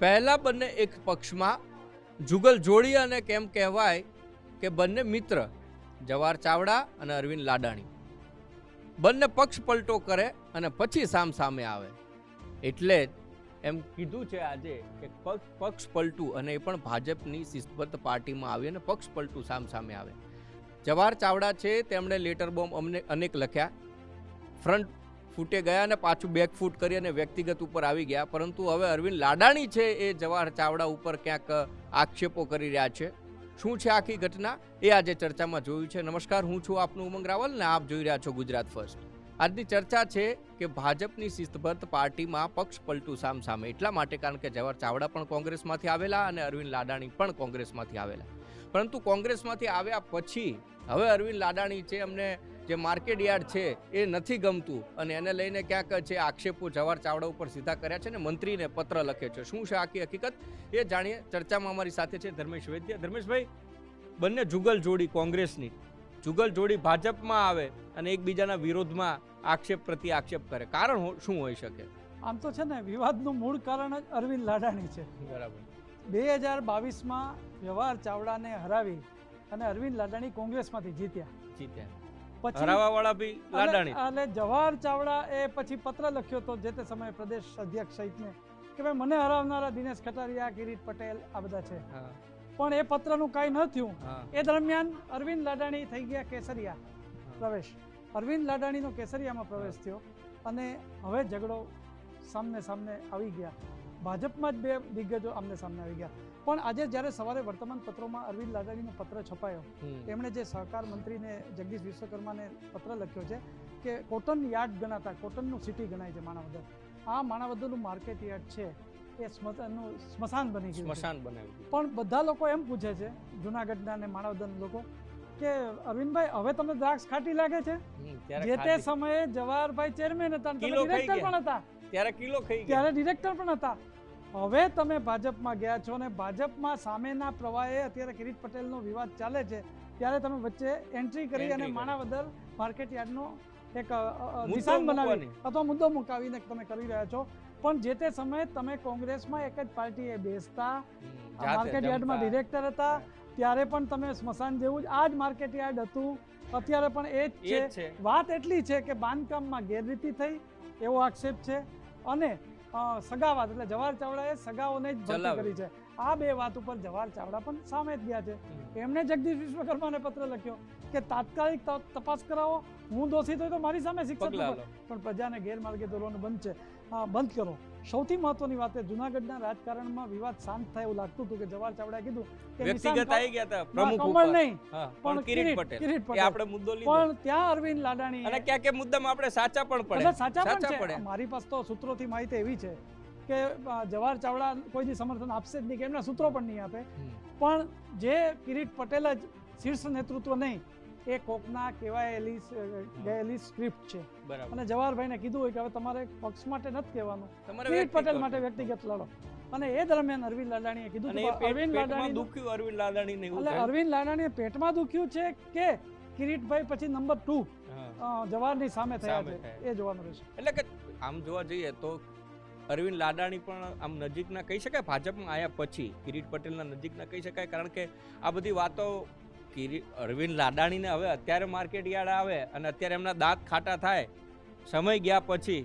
પહેલા બંને એક પક્ષમાં જુગલ જોડી અને કેમ કહેવાય કે બંને મિત્ર જવાહર ચાવડા અને અરવિંદ લાડાણી. બંને પક્ષ પલટો કરે અને પછી સામ સામે આવે. એટલે એમ કીધું છે આજે કે પક્ષ પલટું અને એ પણ ભાજપની શિસ્તબદ્ધ પાર્ટીમાં આવી અને પક્ષ પલટું સામ સામે આવે. જવાહર ચાવડા છે, તેમણે લેટર બોમ્બ અમને અનેક લખ્યા. ફ્રન્ટ ફૂટે ગયા અને પાછું બેક ફૂટ કરી અને વ્યક્તિગત ઉપર આવી ગયા. પરંતુ હવે અરવિંદ લાડાણી છે એ જવાહર ચાવડા ઉપર ક્યાંક આક્ષેપો કરી રહ્યા છે. શું છે આખી ઘટના? એ આજે ચર્ચામાં જોયું છે. નમસ્કાર, હું છું આપનું ઉમંગ રાવલ ને આપ જોઈ રહ્યા છો ગુજરાત ફર્સ્ટ. આજની ચર્ચા છે કે ભાજપની શિસ્તબદ્ધ પાર્ટીમાં પક્ષ પલટું સામ સામે એટલા માટે કારણ કે જવાહર ચાવડા પણ કોંગ્રેસમાંથી આવેલા અને અરવિંદ લાડાણી પણ કોંગ્રેસમાંથી આવેલા. પરંતુ કોંગ્રેસમાંથી આવ્યા પછી, હવે અરવિંદ લાડાણી છે, અમને જે માર્કેટ યાર્ડ છે એ નથી ગમતું. અને એને લઈને ક્યાંક છે આક્ષેપો જવાહર ચાવડા ઉપર સીધા કર્યા છે ને મંત્રીને પત્ર લખે છે. શું છે આખી હકીકત? એ જાણીએ. ચર્ચામાં અમારી સાથે છે ધર્મેશ વૈદ્ય. ધર્મેશભાઈ બંને જુગલ જોડી કોંગ્રેસની. જુગલ જોડી ભાજપમાં આવે અને એકબીજાના વિરોધમાં આક્ષેપ પ્રતિ આક્ષેપ કરે. કારણ શું હોઈ શકે? આમ તો છે ને વિવાદનું મૂળ કારણ જ અરવિંદ લાડાણી છે. બરાબર. બે હજાર બાવીસમાં વ્યવહાર ચાવડાને હરાવી અને અરવિંદ લાડાણી કોંગ્રેસમાંથી જીત્યા. જીત્યા. બી લાડાણી. જવાહર ચાવડા એ પછી પત્ર લખ્યો હતો જે તે સમયે પ્રદેશ અધ્યક્ષ સહિતને કે ભાઈ મને હરાવનારા દિનેશ કટારિયા કિરીટ પટેલ આ બધા છે. પણ એ પત્રનું કાંઈ ન થયું. એ દરમિયાન અરવિંદ લાડાણી થઈ ગયા કેસરિયા પ્રવેશ. અરવિંદ લાડાણીનો કેસરિયામાં પ્રવેશ થયો અને હવે ઝઘડો સામને સામને આવી ગયા. ભાજપમાં જ બે દિગ્ગજો આમને સામને આવી ગયા. પણ આજે જ્યારે સવારે વર્તમાન પત્રોમાં અરવિંદ લાડાણીનો પત્ર છપાયો. તેમણે જે સહકાર મંત્રીને જગદીશ વિશ્વકર્માને પત્ર લખ્યો છે કે કોટન યાર્ડ ગણાતા કોટનનું સિટી ગણાય છે માણાવદર. આ માણાવદરનું માર્કેટ યાર્ડ છે એ સ્મશાનનું સ્મશાન બની ગયું સ્મશાન બનાવ્યું પણ બધા લોકો એમ પૂછે છે જુનાગઢના અને માણાવદરના લોકો કે અરવિંદભાઈ હવે તમને દ્રાક્ષ ખાટી લાગે છે? જે તે સમયે જવાહરભાઈ ચેરમેન હતા ડિરેક્ટર પણ હતા. ત્યારે કિલો ખાઈ ગયા. ત્યારે ડિરેક્ટર પણ હતા. હવે તમે ભાજપમાં ગયા છો અને ભાજપમાં સામેના પ્રવાહે અત્યારે કિરીટ પટેલનો વિવાદ ચાલે છે ત્યારે તમે વચ્ચે એન્ટ્રી કરી અને. માણાવદર માર્કેટ યાર્ડનો એક નિશાન બનાવી અથવા મુદ્દો મુકાવીને તમે કરી રહ્યા છો. પણ જે તે સમયે તમે કોંગ્રેસમાં એક જ પાર્ટીએ બેસતા માર્કેટ યાર્ડમાં ડિરેક્ટર હતા ત્યારે પણ તમે સ્મશાન જેવું જ આ જ માર્કેટ યાર્ડ હતું. અત્યારે પણ એ જ છે. વાત એટલી છે કે બાંધકામમાં ગેરરીતિ થઈ એવો આક્ષેપ છે. અને અ, સગાવાદ એટલે જવાહર ચાવડાએ સગાઓને જ ભરતી. કરી છે. આ બે વાત ઉપર જવાહર ચાવડા પણ સામે જ ગયા છે. એમણે જગદીશ વિશ્વકર્માને પત્ર લખ્યો કે તાત્કાલિક તપાસ કરાવો. હું દોષિત હોય તો મારી સામે શિક્ષક. પણ પ્રજાને ગેરમાર્ગે દોરવાનું બંધ છે. બંધ કરો. સૌથી મહત્વની વાત એ જુનાગઢના રાજકારણમાં વિવાદ શાંત થાય એવું લાગતું હતું કે જવાહર ચાવડાએ કીધું કે વ્યક્તિગત આવી ગયા હતા પ્રમુખ ઉપર. નહીં. પણ કિરીટ પટેલ. એ આપણે મુદ્દો લીધો. પણ ત્યાં અરવિંદ લાડાણી અને ક્યાંક કે મુદ્દામાં આપણે સાચા પણ પડે. સાચા પણ છે. મારી પાસે તો સૂત્રોથી માહિતી એવી છે કે જવાહર ચાવડા કોઈ દી સમર્થન આપશે જ નહીં કે એમના સૂત્રો પણ નહીં આપે. પણ જે કિરીટ પટેલ જ શીર્ષ નેતૃત્વ નહીં એ કોકના કહેવાયેલી ગયેલી સ્ક્રિપ્ટ છે. અને જવાહરભાઈને કીધું હોય કે હવે તમારે પક્ષ માટે નથી કહેવાનું. કિરીટ પટેલ માટે વ્યક્તિગત લડો. અને એ દરમિયાન અરવિંદ લાડાણીએ કીધું અરવિંદ લાડાણી દુખ્યું અરવિંદ લાડાણી એટલે અરવિંદ લાડાણીએ પેટમાં દુખ્યું છે કે કિરીટભાઈ પછી નંબર ટુ જવાહરની સામે થયા છે. એ જોવાનું રહેશે. એટલે કે આમ જોવા જઈએ તો અરવિંદ લાડાણી પણ આમ નજીકના કહી શકાય? ભાજપમાં આવ્યા પછી કિરીટ પટેલના નજીકના કહી શકાય? કારણ કે આ બધી વાતો કિરી અરવિંદ લાડાણીને હવે અત્યારે માર્કેટ યાર્ડ આવે અને અત્યારે એમના દાંત ખાટા થાય. સમય ગયા પછી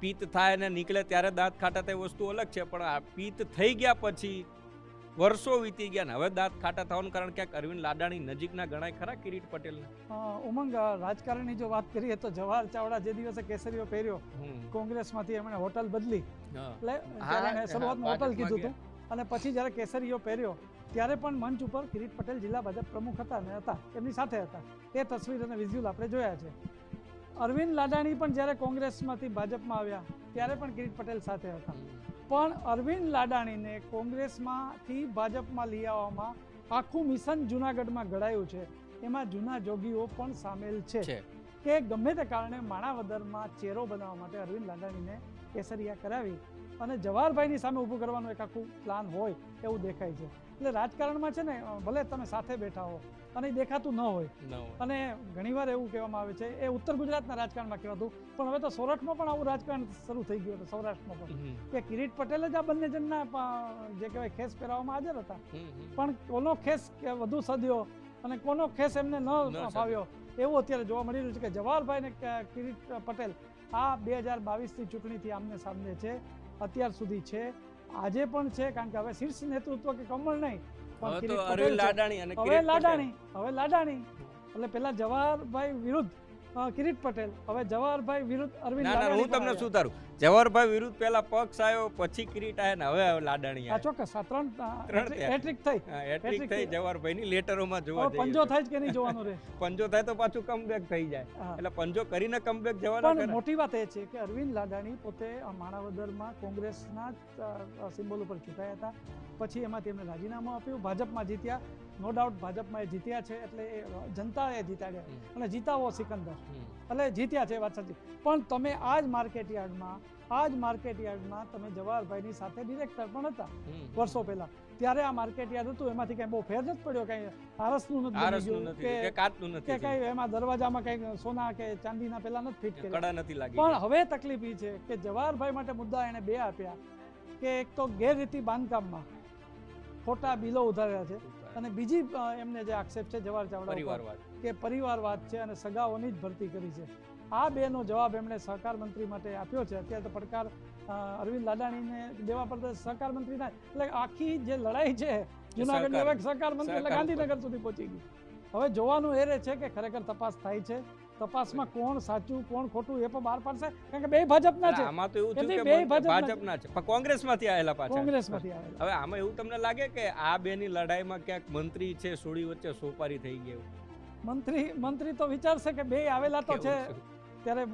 પિત્ત થાય અને નીકળે ત્યારે દાંત ખાટા થાય વસ્તુ અલગ છે પણ આ પિત્ત થઈ ગયા પછી વર્ષો વીતી ગયા ને હવે દાંત ખાટા થવાનું કારણ ક્યાંક અરવિંદ લાડાણી નજીકના ગણાય ખરા કિરીટ પટેલને? ઉમંગ રાજકારણની જો વાત કરીએ તો જવાહર ચાવડા જે દિવસે કેસરીઓ પહેર્યો. કોંગ્રેસમાંથી એમણે હોટલ બદલી. હા. એટલે શરૂઆતમાં હોટલ કીધું હતું. અને પછી જ્યારે કેસરીઓ પહેર્યો ત્યારે પણ મંચ ઉપર કિરીટ પટેલ જિલ્લા ભાજપ પ્રમુખ હતા અને હતા એમની સાથે હતા. એ તસવીર અને વિઝ્યુઅલ આપણે જોયા છે. અરવિંદ લાડાણી પણ જ્યારે કોંગ્રેસમાંથી ભાજપમાં આવ્યા ત્યારે પણ કિરીટ પટેલ સાથે હતા. પણ અરવિંદ લાડાણીને કોંગ્રેસમાંથી ભાજપમાં લઈ આવવામાં આખું મિશન જુનાગઢમાં ઘડાયું છે. એમાં જૂના જોગીઓ પણ સામેલ છે. કે ગમે તે કારણે માણાવદરમાં ચેરો બનાવવા માટે અરવિંદ લાડાણીને કેસરિયા કરાવી અને જવાહરભાઈની સામે ઊભું કરવાનું એક આખું પ્લાન હોય એવું દેખાય છે. એટલે રાજકારણમાં છે ને ભલે તમે સાથે બેઠા હો અને દેખાતું ન હોય. અને ઘણીવાર એવું કહેવામાં આવે છે એ ઉત્તર ગુજરાતના રાજકારણમાં કહેવાતું પણ હવે તો સૌરાષ્ટ્રમાં પણ આવું રાજકારણ શરૂ થઈ ગયું હતું સૌરાષ્ટ્રમાં પણ. કે કિરીટ પટેલ જ આ બંને જણના જે કહેવાય ખેસ પહેરાવવામાં હાજર હતા. પણ કોનો ખેસ કે વધુ સદ્યો અને કોનો ખેસ એમને ન ફાવ્યો એવું અત્યારે જોવા મળી રહ્યું છે કે જવાહરભાઈ ને કિરીટ પટેલ આ બે હજાર બાવીસની ચૂંટણીથી આમને સામને છે અત્યાર સુધી છે. આજે પણ છે કારણ કે હવે શીર્ષ નેતૃત્વ કે કમળ નહીં પણ અરવિંદ લાડાણી અને હવે લાડાણી હવે લાડાણી. એટલે પેલા જવાહરભાઈ વિરુદ્ધ કિરીટ પટેલ હવે જવાહરભાઈ વિરુદ્ધ અરવિંદ હું તમને સુધારું. જવાહરભાઈ વિરુદ્ધ પેલા પક્ષ આવ્યો પછી કિરીટ આવ્યા ને હવે લાડણી આ ચોક્કસ આ ત્રણ ત્રણ હેટ્રિક થઈ. હેટ્રિક થઈ જવાહરભાઈ ની લેટરોમાં જોવા જઈએ પંજો થાય જ કે નહીં જોવાનું રે? પંજો થાય તો પાછું કમબેક થઈ જાય. એટલે પંજો કરીને કમબેક જવાના પણ મોટી વાત એ છે કે અરવિંદ લાડાણી પોતે માણાવદરમાં કોંગ્રેસના સિમ્બોલ ઉપર ચૂંટાયા હતા. પછી એમાં તેમણે રાજીનામું આપ્યું. ભાજપમાં જીત્યા. નો ડાઉટ ભાજપમાં એ જીત્યા છે. એટલે એ જનતાએ જીતાડ્યા. અને જીતાવો સિકંદર. એટલે જીત્યા છે વાત સાચી. પણ તમે આ જ માર્કેટ યાર્ડમાં આ જ માર્કેટ યાર્ડમાં તમે જવાહરભાઈની સાથે ડિરેક્ટર પણ હતા વર્ષો પહેલા. ત્યારે આ માર્કેટ યાર્ડ હતું એમાંથી કઈ બહુ ફેર જ પડ્યો કઈ આરસનું નથી કે કઈ એમાં દરવાજામાં કઈ સોના કે ચાંદીના પેલા નથી ફિટ કર્યા. કડા નથી લાગી પણ હવે તકલીફ એ છે કે જવાહરભાઈ માટે મુદ્દા એને બે આપ્યા કે એક તો ગેરરીતિ બાંધકામમાં ખોટા બિલો ઉધાર્યા છે અને બીજી એમને જે આક્ષેપ છે જવાહર ચાવડા કે પરિવારવાદ છે અને સગાઓની જ ભરતી કરી છે. આ બેનો જવાબ એમણે સહકાર મંત્રી માટે આપ્યો છે. અત્યારે તો પડકાર અરવિંદ લાડાણીને દેવા પડતા સહકાર મંત્રીના એટલે આખી જે લડાઈ છે જુનાગઢની હવે સહકાર મંત્રી એટલે ગાંધીનગર સુધી પહોંચી ગઈ. હવે જોવાનું એ રહે છે કે ખરેખર તપાસ થાય છે. તપાસમાં કોણ સાચું કોણ ખોટું એ પણ બહાર પાડશે. કારણ કે બે ભાજપના છે. આમાં તો એવું છે કે ભાજપના છે. પણ કોંગ્રેસમાંથી આયેલા પાછા. કોંગ્રેસમાંથી આવેલા. હવે આમાં એવું તમને લાગે કે આ બેની લડાઈમાં ક્યાંક મંત્રી છે સોડી વચ્ચે સોપારી થઈ ગઈ? મંત્રી મંત્રી તો વિચારશે કે બે આવેલા તો છે. ત્યારે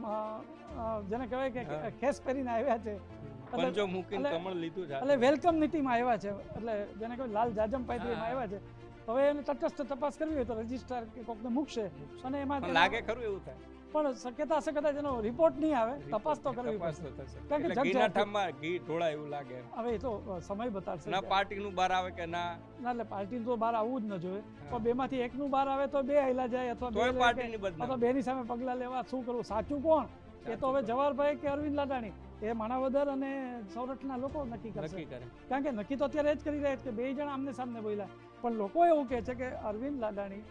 જેને કહેવાય કે. ખેસ પહેરીને આવ્યા છે. એટલે- પંજો મૂકીને કમળ લીધું છે. એટલે વેલકમ નીતિમાં આવ્યા છે. એટલે જેને કહેવાય લાલ જાજમ પાયત્રીમાં. આવ્યા છે. હવે એને તટસ્થ તપાસ કરવી હોય તો રજિસ્ટર કે કોકને મૂકશે. અને એમાં લાગે ખરું એવું થાય? પણ શક્યતા કદાચ એનો રિપોર્ટ નહીં આવે તપાસ તો કરવી પડશે. કારણ કે ઘીના ઠામમાં ઘી ઢોળાય એવું લાગે. હવે એ તો સમય બતાડશે ના પાર્ટીનું બહાર આવે કે ના? ના એટલે પાર્ટીનું તો બહાર આવવું જ ન જોઈએ. પણ બેમાંથી એકનું બહાર આવે તો બે હાઈલા જાય અથવા બે પાર્ટીની અથવા બેની સામે પગલા લેવા શું કરવું? સાચું કોણ? એ તો હવે જવાહરભાઈ કે અરવિંદ લાડાણી. એ માણાવદર અને સૌરાષ્ટ્રના લોકો નક્કી કરશે. કરે. કારણ કે નક્કી તો અત્યારે એ જ કરી રહ્યા છે કે બે જણા આમને સામને બોલ્યા. પણ લોકો એવું કહે છે કે અરવિંદ લાડાણી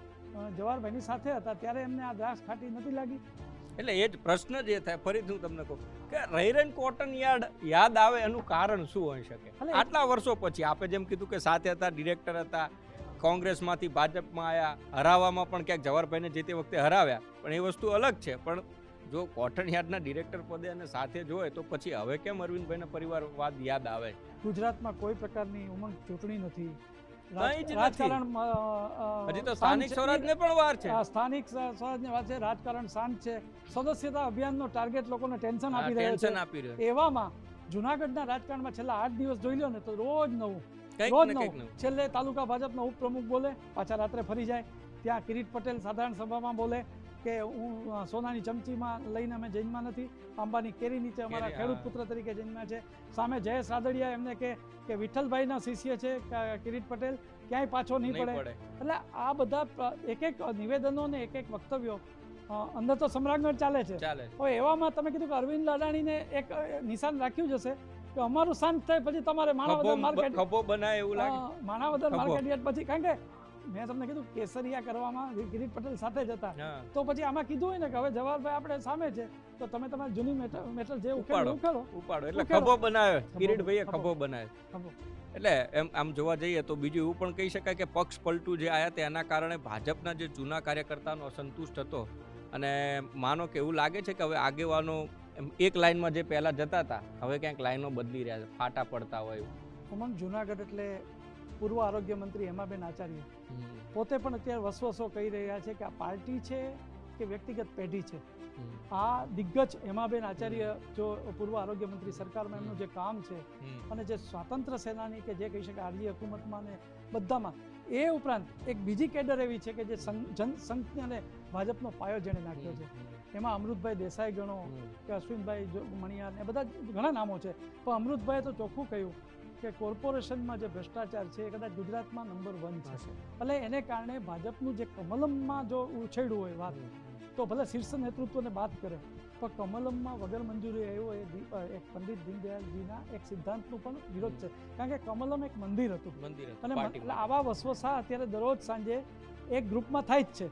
જવાહરભાઈની સાથે હતા ત્યારે એમને આ દ્રાસ ખાટી નથી લાગી. એટલે એ જ પ્રશ્ન જે થાય ફરીથી હું તમને કહું કે રૈરન કોટન યાર્ડ યાદ આવે એનું કારણ શું હોઈ શકે? આટલા વર્ષો પછી આપે જેમ કીધું કે સાથે હતા ડિરેક્ટર હતા કોંગ્રેસમાંથી ભાજપમાં આવ્યા હરાવવામાં પણ ક્યાંક જવાહરભાઈને જે તે વખતે હરાવ્યા પણ એ વસ્તુ અલગ છે. પણ જો કોટન યાર્ડના ડિરેક્ટર પદે અને સાથે જોવે તો પછી હવે કેમ અરવિંદભાઈના પરિવારવાદ યાદ આવે? ગુજરાતમાં કોઈ પ્રકારની ઉમંગ ચૂંટણી નથી. રાજકારણ હજી તો સ્થાનિક. સ્વરાજને પણ વાર છે. સ્થાનિક છે. રાજકારણ શાંત છે. સદસ્યતા અભિયાનનો ટાર્ગેટ લોકોને ટેન્શન આપી રહ્યો છે. એવામાં જુનાગઢના રાજકારણમાં છેલ્લા આઠ દિવસ જોઈ લો ને તો રોજ નવું રોજ નવું. છેલ્લે તાલુકા ભાજપના ઉપપ્રમુખ બોલે પાછા રાત્રે ફરી જાય. ત્યાં કિરીટ પટેલ સાધારણ સભામાં બોલે કે હું સોનાની ચમચીમાં લઈને અમે જન્મા નથી. અંબાની કેરી નીચે અમારા ખેડૂત પુત્ર તરીકે જન્મ્યા છે. સામે જયેશ રાદડિયા એમને કે કે વિઠ્ઠલભાઈના શિષ્ય છે કિરીટ પટેલ ક્યાંય પાછો નહીં પડે. એટલે આ બધા એક એક નિવેદનો ને એક એક વક્તવ્યો અંદર તો સમ્રાજ્ઞ ચાલે છે. હવે એવામાં તમે કીધું કે અરવિંદ લાડાણીને એક નિશાન રાખ્યું જશે હશે. કે અમારું શાંત થાય પછી તમારે માણાવદર માર્કેટ ખભો બનાય એવું લાગે. માણાવદર માર્કેટ પછી કારણ કે મેં તમને કીધું કેસરિયા કરવામાં કિરીટ પટેલ સાથે જ હતા. તો પછી આમાં કીધું હોય ને કે હવે જવાહરભાઈ આપણે સામે છે તો તમે તમારી જૂની મેટલ મેટલ જે ઉપાડો. ઉકેલો. ઉપાડો. એટલે ખભો બનાવ્યો કિરીટભાઈએ ખભો. બનાવ્યો એટલે એમ આમ જોવા જઈએ તો બીજું એવું પણ કહી શકાય કે પક્ષ પલટું જે આયા તેના કારણે ભાજપના જે જૂના કાર્યકર્તાનો અસંતુષ્ટ હતો. અને માનો કે એવું લાગે છે કે હવે આગેવાનો એક લાઈનમાં જે પહેલા જતા હતા હવે ક્યાંક લાઈનો બદલી રહ્યા છે ફાટા પડતા હોય. ઉમંગ જુનાગઢ એટલે પૂર્વ આરોગ્ય મંત્રી હેમાબેન આચાર્ય પોતે પણ અત્યારે વસવસો કહી રહ્યા છે કે આ પાર્ટી છે કે વ્યક્તિગત પેઢી છે? આ દિગ્ગજ હેમાબેન આચાર્ય જો પૂર્વ આરોગ્ય મંત્રી સરકારમાં એમનું જે કામ છે અને જે સ્વાતંત્ર સેનાની કે જે કહી શકાય આરજી હકુમતમાં ને બધામાં એ ઉપરાંત એક બીજી કેડર એવી છે કે જે જનસંઘ અને ભાજપનો પાયો જેણે નાખ્યો છે. એમાં અમૃતભાઈ દેસાઈ ગણો કે અશ્વિનભાઈ મણિયા મણિયાર ને બધા ઘણા નામો છે. પણ અમૃતભાઈએ તો ચોખ્ખું કહ્યું કે કોર્પોરેશનમાં જે ભ્રષ્ટાચાર છે એ કદાચ ગુજરાતમાં નંબર વન છે. એટલે એને કારણે ભાજપનું જે કમલમમાં જો ઉછેડવું હોય વાત તો ભલે શીર્ષ નેતૃત્વને બાદ કરે પણ કમલમમાં વગર મંજૂરી આવ્યો એ એક પંડિત દીનદયાળજીના એક સિદ્ધાંતનું પણ વિરોધ છે. કારણ કે કમલમ એક મંદિર હતું. મંદિર અને એટલે આવા વસવસા અત્યારે દરરોજ સાંજે એક ગ્રુપમાં થાય જ છે.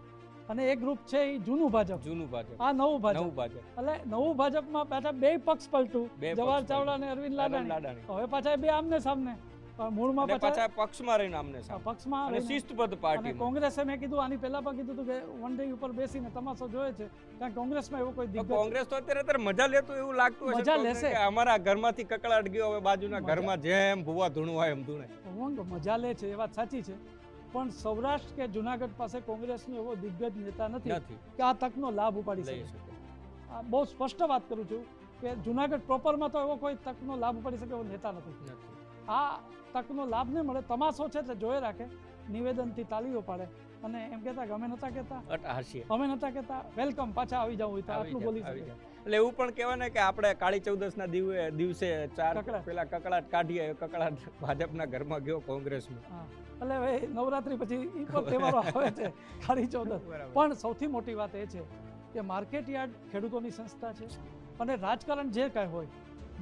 અને એ ગ્રુપ છે એ જૂનું ભાજપ. જૂનું ભાજપ. આ નવું ભાજપ. નવું ભાજપ. એટલે નવું ભાજપમાં પાછા બે પક્ષ પલટું. જવાહર ચાવડા અને અરવિંદ લાડાણી. હવે પાછા બે આમને સામને. મૂળમાં પાછા પક્ષમાં રહીને આમને પક્ષમાં અને શિસ્તબદ્ધ અને કોંગ્રેસે મેં કીધું આની પહેલા પણ કીધું હતું કે વન ડે ઉપર બેસીને તમાશો જોયે છે. કારણ કોંગ્રેસમાં એવું કોઈ દિગ્ગજ કોંગ્રેસ તો અત્યારે અત્યારે મજા લેતું એવું લાગતું હશે મજા લેશે. અમારા ઘરમાંથી કકળાટ ગયો હવે બાજુના ઘરમાં જેમ ભૂવા ધૂણું હોય એમ ધૂણે. મજા લે છે એ વાત સાચી છે. પણ સૌરાષ્ટ્ર કે જુનાગઢ પાસે કોંગ્રેસનો એવો દિગ્ગજ નેતા નથી કે આ તકનો લાભ ઉપાડી શકે. બહુ સ્પષ્ટ વાત કરું છું કે જુનાગઢ પ્રોપરમાં તો એવો કોઈ તકનો લાભ ઉપાડી શકે એવો નેતા નથી. નથી. આ તકનો લાભ નહીં મળે તમાશો છે એટલે જોઈ રાખે નિવેદનથી તાલીઓ પાડે. અને એમ કહેતા કે અમે નતા કહેતા. હાસ્ય. અમે નતા કહેતા. વેલકમ પાછા આવી જાવ તો આટલું બોલી શકે. એટલે એવું પણ કહેવાય ને કે આપણે કાળી ચૌદસ ના દિવસે દિવસે ચાર પેલા કકડાટ કાઢીએ એ કકળાટ ભાજપના ઘરમાં ગયો કોંગ્રેસમાં. એટલે હવે નવરાત્રી પછી ઈ પણ તહેવારો આવે છે કાળી ચૌદસ. પણ સૌથી મોટી વાત એ છે કે માર્કેટ યાર્ડ ખેડૂતોની સંસ્થા છે. અને રાજકારણ જે કાંઈ હોય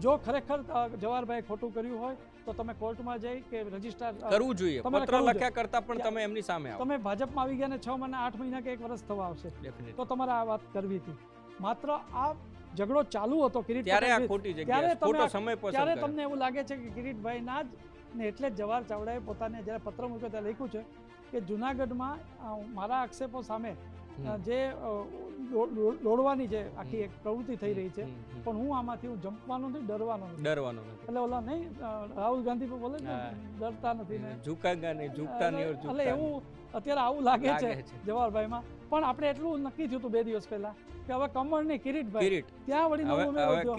જો ખરેખર જવાહરભાઈ ખોટું કર્યું હોય તો તમે કોર્ટમાં જઈ કે રજિસ્ટ્રાર કરવું જોઈએ. પત્ર લખ્યા કરતા પણ તમે એમની સામે આવો. તમે ભાજપમાં આવી ગયા ને છ મહિના આઠ મહિના કે એક વર્ષ થવા આવશે તો તમારે આ વાત કરવી હતી. માત્ર આ ઝઘડો ચાલુ હતો કિરીટ ત્યારે આ ખોટી જગ્યાએ ખોટો સમય પસાર ત્યારે તમને એવું લાગે છે કે કિરીટભાઈના જ ને એટલે જવાર જવાહર ચાવડાએ પોતાને જ્યારે પત્ર મૂક્યો ત્યારે લખ્યું છે કે જુનાગઢમાં મારા આક્ષેપો સામે. જે દોડવાની જે આખી એક પ્રવૃત્તિ થઈ રહી છે. પણ હું આમાંથી હું જંપવાનો નથી ડરવાનો નથી. ડરવાનો નથી. એટલે ઓલા નહીં રાહુલ ગાંધી પણ બોલે ને ડરતા નથી ને. ઝુકાગા નહીં ઝુકતા નહીં એટલે એવું અત્યારે આવું લાગે છે. જવાહરભાઈમાં. પણ આપણે એટલું નક્કી થયું હતું બે દિવસ પહેલા કે હવે કમળ ને કિરીટભાઈ કિરીટ. ત્યાં વળી.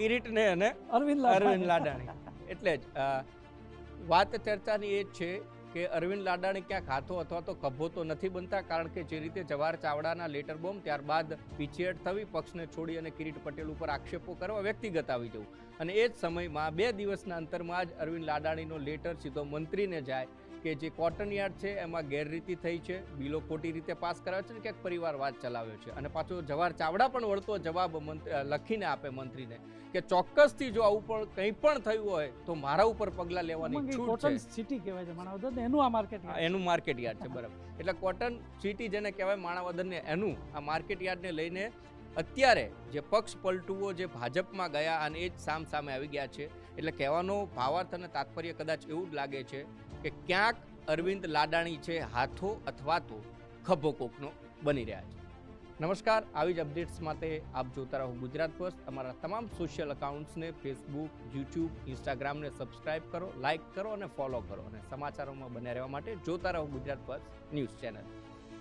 કિરીટ ને અને અરવિંદ અરવિંદ લાડાણી. એટલે જ વાત ચર્ચાની એ છે કે અરવિંદ લાડાણી ક્યાંક હાથો અથવા તો કભો તો નથી બનતા, કારણ કે જે રીતે જવાહર ચાવડાના લેટર બોમ્બ ત્યારબાદ પીછેહટ થવી, પક્ષને છોડી અને કિરીટ પટેલ ઉપર આક્ષેપો કરવા વ્યક્તિગત આવી જવું. અને એ જ સમયમાં બે દિવસના અંતરમાં જ અરવિંદ લાડાણીનો લેટર સીધો મંત્રીને જાય કે જે કોટન યાર્ડ છે એમાં ગેરરીતિ થઈ છે બિલો ખોટી રીતે પાસ કરાવે છે ને ક્યાંક પરિવાર વાત ચલાવ્યો છે. અને પાછો જવાહર ચાવડા પણ વળતો જવાબ લખીને આપે મંત્રીને કે ચોક્કસથી જો આવું પણ કંઈ પણ થયું હોય તો મારા ઉપર પગલાં લેવાની છૂટ છે. સિટી કહેવાય છે માણાવદર એનું આ માર્કેટ એનું માર્કેટ યાર્ડ છે બરાબર. એટલે કોટન સિટી જેને કહેવાય માણાવદરને એનું આ માર્કેટ યાર્ડને લઈને અત્યારે જે પક્ષ પલટુઓ જે ભાજપમાં ગયા અને એ જ સામ સામે આવી ગયા છે, એટલે કહેવાનો ભાવાર્થ અને તાત્પર્ય કદાચ એવું જ લાગે છે કે ક્યાંક અરવિંદ લાડાણી છે હાથો અથવા તો ખભો કોકનો બની રહ્યા છે. નમસ્કાર, આવી જ અપડેટ્સ માટે આપ જોતા રહો ગુજરાત ફર્સ્ટ અમારા તમામ સોશિયલ અકાઉન્ટ્સને ફેસબુક યુટ્યુબ ઇન્સ્ટાગ્રામને સબસ્ક્રાઇબ કરો લાઇક કરો અને ફોલો કરો અને સમાચારોમાં બન્યા રહેવા માટે જોતા રહો ગુજરાત ફર્સ્ટ ન્યૂઝ ચેનલ